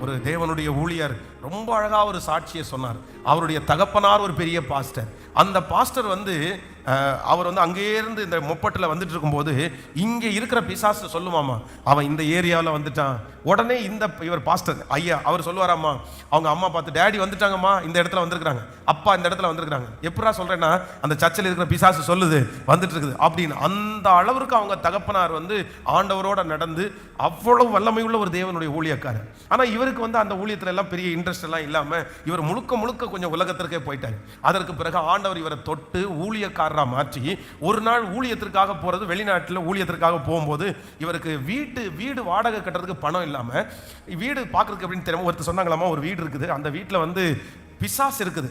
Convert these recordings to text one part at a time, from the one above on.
ஒரு தேவனுடைய ஊழியர் ரொம்ப அழகாக ஒரு சாட்சியை சொன்னார். அவருடைய தகப்பனார் ஒரு பெரிய பாஸ்டர் அந்த பாஸ்டர் வந்து அவர் வந்து அங்கேருந்து இந்த முப்பட்டில் வந்துட்டு இருக்கும்போது இங்கே இருக்கிற பிசாசு சொல்லுவாமா அவன் இந்த ஏரியாவில் வந்துட்டான். உடனே இந்த இவர் பாஸ்டர் ஐயா அவர் சொல்லுவாராம்மா அவங்க அம்மா பார்த்து டேடி வந்துட்டாங்கம்மா இந்த இடத்துல வந்திருக்கிறாங்க. அப்பா இந்த இடத்துல வந்திருக்கிறாங்க. எப்படா சொல்கிறேன்னா அந்த சர்ச்சில் இருக்கிற பிசாசு சொல்லுது வந்துட்டு இருக்குது. அப்படின்னு அந்த அளவிற்கு அவங்க தகப்பனார் வந்து ஆண்டவரோட நடந்து அவ்வளவு வல்லமையுள்ள ஒரு தேவனுடைய ஊழியக்காரர். ஆனால் இவருக்கு வந்து அந்த ஊழியத்தில் எல்லாம் பெரிய இன்ட்ரெஸ்ட் எல்லாம் இல்லாமல் இவர் முழுக்க முழுக்க கொஞ்சம் உலகத்திற்கே போயிட்டார். அதற்கு பிறகு ஆண்டவர் இவரை தொட்டு ஊழியக்காரர் மாற்றி ஒரு நாள் ஊழியத்திற்காக போகிறது வெளிநாட்டில் ஊழியத்திற்காக போகும்போது இவருக்கு வீட்டு வீடு வாடகை கட்டுறதுக்கு பணம் இல்லாமல் வீடு பார்க்கறதுக்கு அப்படின்னு தெரியாமல் ஒருத்தர் சொன்னாங்களாமா ஒரு வீடு இருக்குது. அந்த வீட்டில் வந்து பிசாஸ் இருக்குது.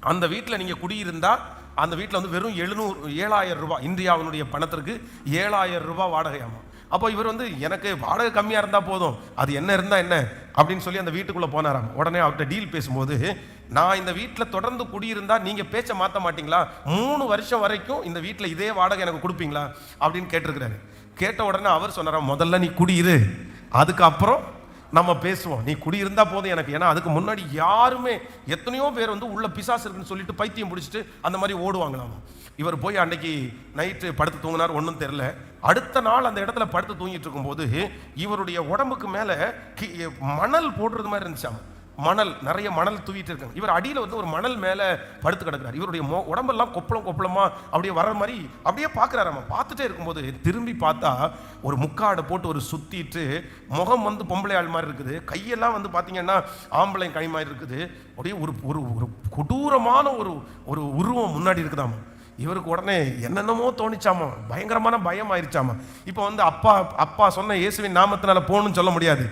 அந்த வீட்டில் நீங்கள் குடியிருந்தால் அந்த வீட்டில் வந்து வெறும் எழுநூறு ஏழாயிரம் ரூபாய் இந்தியாவினுடைய பணத்திற்கு ஏழாயிரம் ரூபாய் வாடகையாமா? அப்போ இவர் வந்து எனக்கு வாடகை கம்மியாக இருந்தால் போதும். அது என்ன இருந்தால் என்ன? அப்படின்னு சொல்லி அந்த வீட்டுக்குள்ளே போனாராம். உடனே அவர்கிட்ட டீல் பேசும்போது நான் இந்த வீட்டில் தொடர்ந்து குடியிருந்தா நீங்கள் பேச்சை மாற்ற மாட்டீங்களா? மூணு வருஷம் வரைக்கும் இந்த வீட்டில் இதே வாடகை எனக்கு கொடுப்பீங்களா? அப்படின்னு கேட்டிருக்கிறாரு. கேட்ட உடனே அவர் சொன்னாராம் முதல்ல நீ குடியிரு. அதுக்கப்புறம் நம்ம பேசுவோம். நீ குடியிருந்தா போதும் எனக்கு. ஏன்னா அதுக்கு முன்னாடி யாருமே எத்தனையோ பேர் வந்து உள்ள பிசாசு இருக்குன்னு சொல்லிட்டு பைத்தியம் பிடிச்சிட்டு அந்த மாதிரி ஓடுவாங்களாம். இவர் போய் அன்னைக்கு நைட்டு படுத்து தூங்கினார் ஒன்றும் தெரில அடுத்த நாள் அந்த இடத்துல படுத்து தூங்கிட்டு இருக்கும்போது இவருடைய உடம்புக்கு மேலே மணல் போடுறது மாதிரி இருந்துச்சாமா. மணல் நிறைய மணல் தூவிட்டு இருக்காங்க. இவர் அடியில் வந்து ஒரு மணல் மேலே படுத்து கிடக்குறாரு. இவருடைய மொ உடம்பெல்லாம் கொப்பளம் கொப்பளமா அப்படியே வர மாதிரி அப்படியே பார்க்குறாரு அவன். பார்த்துட்டே இருக்கும்போது திரும்பி பார்த்தா ஒரு முக்காடை போட்டு ஒரு சுற்றிட்டு முகம் வந்து பொம்பளை ஆள் மாதிரி இருக்குது. கையெல்லாம் வந்து பார்த்தீங்கன்னா ஆம்பளை கை மாதிரி இருக்குது. அப்படியே ஒரு ஒரு ஒரு கொடூரமான ஒரு ஒரு உருவம் முன்னாடி இருக்குதாமா. இவருக்கு உடனே என்னென்னமோ தோணிச்சாமா. பயங்கரமான பயம் ஆயிருச்சாமா இப்போ வந்து அப்பா அப்பா சொன்ன இயேசுவின் நாமத்தினால போகணும்னு சொல்ல முடியாது.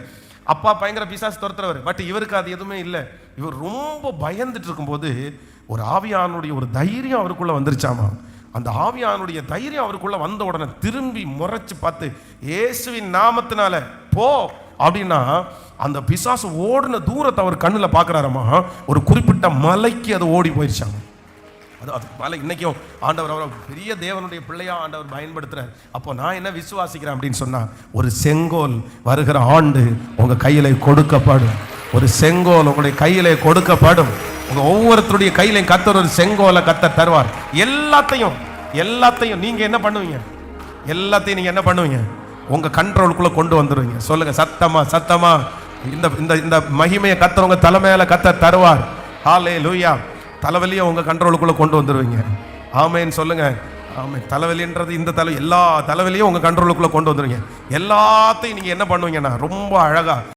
அப்பா பயங்கர பிசாசு துரத்துறவர். பட் இவருக்கு அது எதுவுமே இல்லை. இவர் ரொம்ப பயந்துட்டு இருக்கும்போது ஒரு ஆவியானுடைய ஒரு தைரியம் அவருக்குள்ளே வந்துருச்சாமா? அந்த ஆவியானுடைய தைரியம் அவருக்குள்ளே வந்த உடனே திரும்பி முறைச்சு பார்த்து இயேசுவின் நாமத்தினால போ. அப்படின்னா அந்த பிசாசு ஓடின தூரத்தை அவர் கண்ணில் பார்க்குறாராமா? ஒரு குறிப்பிட்ட மலைக்கு அது ஓடி போயிடுச்சாமா அது அது மேலே இன்றைக்கும் ஆண்டவர் அவரை பெரிய தேவனுடைய பிள்ளையாக ஆண்டவர் பயன்படுத்துகிறார் அப்போ நான் என்ன விசுவாசிக்கிறேன் அப்படின்னு சொன்னால் ஒரு செங்கோல் வருகிற ஆண்டு உங்கள் கையில் கொடுக்கப்படும். ஒரு செங்கோல் உங்களுடைய கையில் கொடுக்கப்படும். உங்கள் ஒவ்வொருத்தருடைய கையிலையும் கத்தர் ஒரு செங்கோலை கத்த தருவார். எல்லாத்தையும் எல்லாத்தையும் நீங்கள் என்ன பண்ணுவீங்க? எல்லாத்தையும் நீங்கள் என்ன பண்ணுவீங்க? உங்கள் கண்ட்ரோலுக்குள்ளே கொண்டு வந்துடுவீங்க சொல்லுங்கள் சத்தமா சத்தமா. இந்த இந்த இந்த மகிமையை கத்துறவங்க தலைமையில் தலைமையில கத்த தருவார். ஹாலே லூயா தலைவலியை உங்கள் கண்ட்ரோலுக்குள்ளே கொண்டு வந்துடுவீங்க ஆமைன்னு சொல்லுங்கள் ஆமை தலைவலின்றது இந்த தலை எல்லா தலைவலியும் உங்கள் கண்ட்ரோலுக்குள்ளே கொண்டு வந்துடுவீங்க எல்லாத்தையும் நீங்கள் என்ன பண்ணுவீங்கன்னா ரொம்ப அழகாக